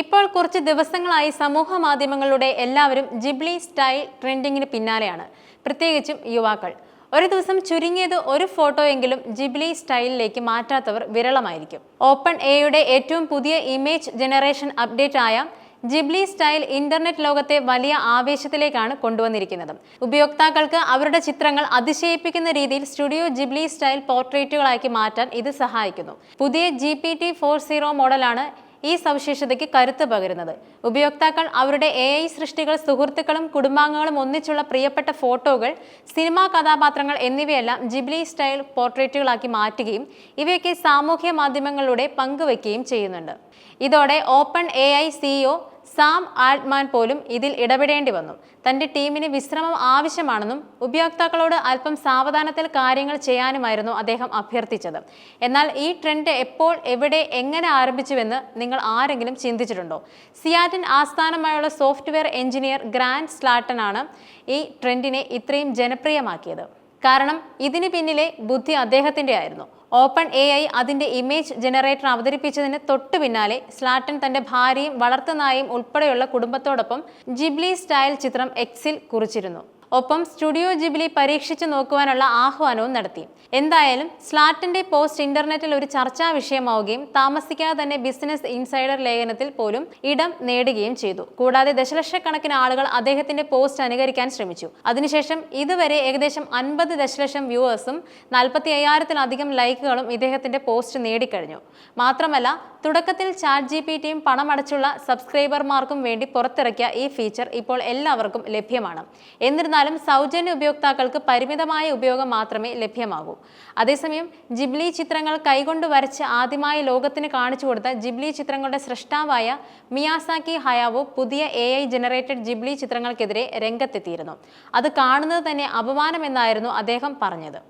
ഇപ്പോൾ കുറച്ച് ദിവസങ്ങളായി സമൂഹ മാധ്യമങ്ങളുടെ എല്ലാവരും ജിബ്ലി സ്റ്റൈൽ ട്രെൻഡിങ്ങിന് പിന്നാലെയാണ്. പ്രത്യേകിച്ചും യുവാക്കൾ. ഒരു ദിവസം ചുരുങ്ങിയത് ഒരു ഫോട്ടോയെങ്കിലും ജിബ്ലി സ്റ്റൈലിലേക്ക് മാറ്റാത്തവർ വിരളമായിരിക്കും. ഓപ്പൺ എയുടെ ഏറ്റവും പുതിയ ഇമേജ് ജനറേഷൻ അപ്ഡേറ്റ് ആയ ജിബ്ലി സ്റ്റൈൽ ഇന്റർനെറ്റ് ലോകത്തെ വലിയ ആവേശത്തിലേക്കാണ് കൊണ്ടുവന്നിരിക്കുന്നത്. ഉപയോക്താക്കൾക്ക് അവരുടെ ചിത്രങ്ങൾ അതിശയിപ്പിക്കുന്ന രീതിയിൽ സ്റ്റുഡിയോ ജിബ്ലി സ്റ്റൈൽ പോർട്രേറ്റുകളാക്കി മാറ്റാൻ ഇത് സഹായിക്കുന്നു. പുതിയ G P T four zero മോഡലാണ് ഈ സവിശേഷതയ്ക്ക് കരുത്ത് പകരുന്നത്. ഉപയോക്താക്കൾ അവരുടെ എ ഐ സൃഷ്ടികൾ സുഹൃത്തുക്കളും കുടുംബാംഗങ്ങളും ഒന്നിച്ചുള്ള പ്രിയപ്പെട്ട ഫോട്ടോകൾ സിനിമാ കഥാപാത്രങ്ങൾ എന്നിവയെല്ലാം ജിബ്ലി സ്റ്റൈൽ പോർട്രേറ്റുകളാക്കി മാറ്റുകയും ഇവയൊക്കെ സാമൂഹ്യ മാധ്യമങ്ങളിലൂടെ പങ്കുവയ്ക്കുകയും ചെയ്യുന്നുണ്ട്. ഇതോടെ open A I CEO Sam Altman പോലും ഇതിൽ ഇടപെടേണ്ടി വന്നു. തന്റെ ടീമിന് വിശ്രമം ആവശ്യമാണെന്നും ഉപയോക്താക്കളോട് അല്പം സാവധാനത്തിൽ കാര്യങ്ങൾ ചെയ്യാനുമായിരുന്നു അദ്ദേഹം അഭ്യർത്ഥിച്ചത്. എന്നാൽ ഈ ട്രെൻഡ് എപ്പോൾ എവിടെ എങ്ങനെ ആരംഭിച്ചുവെന്ന് നിങ്ങൾ ആരെങ്കിലും ചിന്തിച്ചിട്ടുണ്ടോ? സിയാറ്റിൻ ആസ്ഥാനമായുള്ള സോഫ്റ്റ്വെയർ എഞ്ചിനീയർ ഗ്രാൻഡ് സ്ലാട്ടൻ ആണ് ഈ ട്രെൻഡിനെ ഇത്രയും ജനപ്രിയമാക്കിയത്. കാരണം ഇതിന് പിന്നിലെ ബുദ്ധി അദ്ദേഹത്തിന്റെ ആയിരുന്നു ഓപ്പൺ എ ഐ അതിന്റെ ഇമേജ് ജനറേറ്റർ അവതരിപ്പിച്ചതിന് തൊട്ടു പിന്നാലെ സ്ലാറ്റൻ തന്റെ ഭാര്യയും വളർത്തുനായും ഉൾപ്പെടെയുള്ള കുടുംബത്തോടൊപ്പം ജിബ്ലി സ്റ്റൈൽ ചിത്രം എക്സിൽ കുറിച്ചിരുന്നു. ഒപ്പം സ്റ്റുഡിയോ ജിബിലി പരീക്ഷിച്ചു നോക്കുവാനുള്ള ആഹ്വാനവും നടത്തി. എന്തായാലും സ്ലാറ്റിന്റെ പോസ്റ്റ് ഇന്റർനെറ്റിൽ ഒരു ചർച്ചാ വിഷയമാവുകയും താമസിക്കാതെ തന്നെ ബിസിനസ് ഇൻസൈഡർ ലേഖനത്തിൽ പോലും ഇടം നേടുകയും ചെയ്തു. കൂടാതെ ദശലക്ഷക്കണക്കിന് ആളുകൾ അദ്ദേഹത്തിന്റെ പോസ്റ്റ് അനുകരിക്കാൻ ശ്രമിച്ചു. അതിനുശേഷം ഇതുവരെ ഏകദേശം അൻപത് ദശലക്ഷം വ്യൂവേഴ്സും നാൽപ്പത്തി അയ്യായിരത്തിലധികം ലൈക്കുകളും ഇദ്ദേഹത്തിന്റെ പോസ്റ്റ് നേടിക്കഴിഞ്ഞു. മാത്രമല്ല തുടക്കത്തിൽ ചാറ്റ് ജി പി ടിയും പണമടച്ചുള്ള സബ്സ്ക്രൈബർമാർക്കും വേണ്ടി പുറത്തിറക്കിയ ഈ ഫീച്ചർ ഇപ്പോൾ എല്ലാവർക്കും ലഭ്യമാണ്. എന്നിരുന്നാലും സൗജന്യ ഉപയോക്താക്കൾക്ക് പരിമിതമായ ഉപയോഗം മാത്രമേ ലഭ്യമാകൂ. അതേസമയം ജിബ്ലി ചിത്രങ്ങൾ കൈകൊണ്ട് വരച്ച് ആദ്യമായി ലോകത്തിന് കാണിച്ചു കൊടുത്ത ജിബ്ലി ചിത്രങ്ങളുടെ സൃഷ്ടാവായ മിയാസാക്കി ഹയാവോ പുതിയ എ ഐ ജനറേറ്റഡ് ജിബ്ലി ചിത്രങ്ങൾക്കെതിരെ രംഗത്തെത്തിയിരുന്നു. അത് കാണുന്നത് തന്നെ അപമാനമെന്നായിരുന്നു അദ്ദേഹം പറഞ്ഞത്.